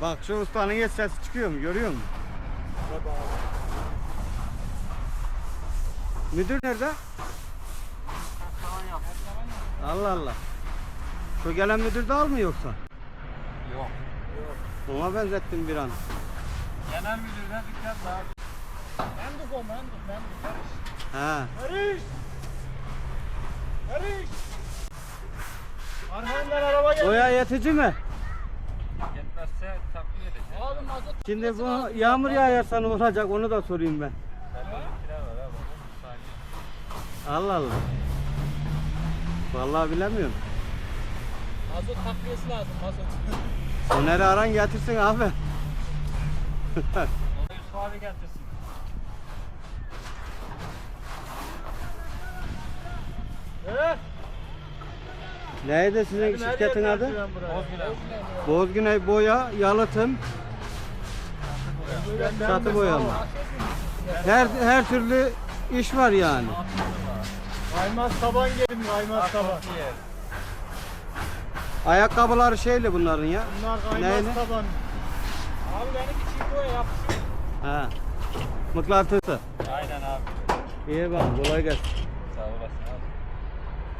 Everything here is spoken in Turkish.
Bak şu ustanın geç sesi çıkıyor mu? Görüyor musun? Müdür nerede? Allah Allah. Şu gelen müdür de al mı yoksa? Yok. Ona benzettim bir an. Genel müdürden dikkat daha. Mendik o mendik mendik. He. Barış! Barış! Arkamdan araba geldi. Boya yetici mi? Yetmezse takviye edeceğiz. Abi mazot Şimdi bu yağmur yağarsa ne olacak onu da sorayım ben. Benimkiler var abi. 10 saniye. Allah Allah. Vallahi bilemiyorum. Mazot takviyesi lazım mazot. Soner'i aran getirsin abi. Yusuf abi getirsin. Neydi sizin şirketin adı? Bozgüney Boya, Yalıtım, Çatı boyama. Her her türlü iş var yani. Kaymaz taban gelin kaymaz taban. Ayakkabıları şeyli bunların ya. Bunlar kaymaz Neyini? taban. Abi benimki çiğ boya yapışıyor. Ha. Mıknatısı. Aynen abi. İyi bak kolay gelsin.